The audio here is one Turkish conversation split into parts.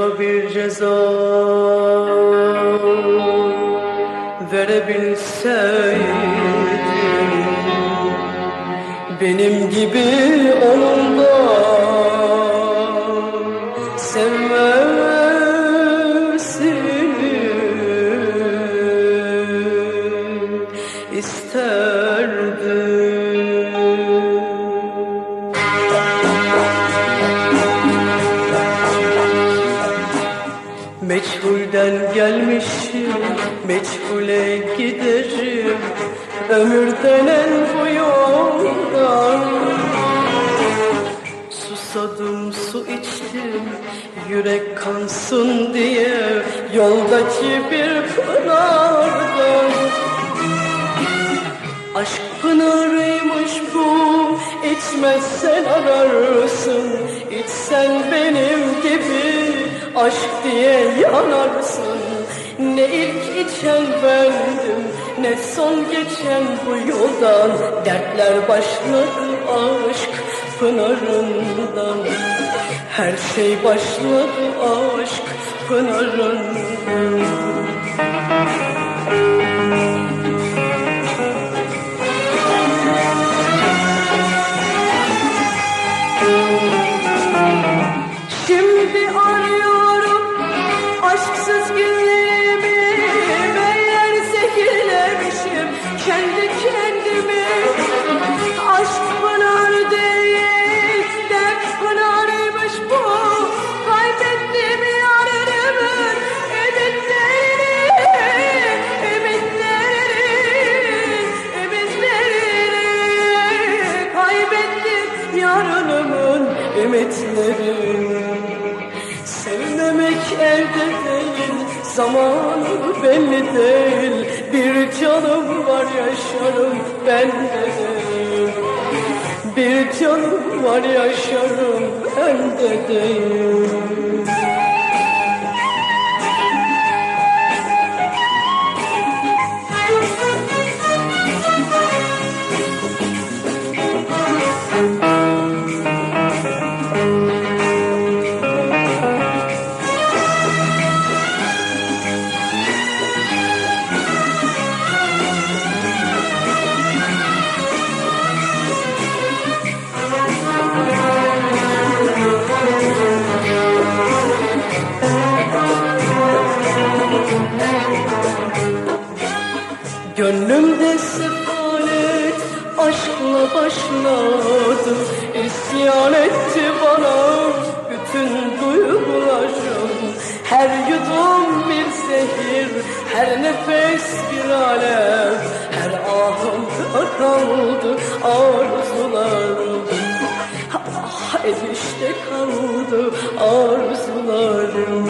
tarafa bir ceza verebilseydim Benim gibi onun Meçhulden gelmişim, meçhule giderim. Ömür denen bu yoldan. Susadım, su içtim, yürek kansın diye. Yoldaki bir pınardan. Aşk pınarıymış bu İçmezsen ararsın. İçsen benim gibi Aşk diye yanarsın Ne ilk içen bendim Ne son geçen bu yoldan. Dertler başladı aşk pınarından. Her şey başladı aşk pınarından ümitlerini Sevmemek elde değil, zamanı belli değil. Bir canım var yaşarım ben de değil. Bir canım var yaşarım ben de değil Gönlümde sefalet aşkla başladı İsyan etti bana bütün duygularım. Her yudum bir zehir, her nefes bir alev Her ahımda kaldı arzularım. Ah erişte kaldı arzularım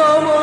zamanı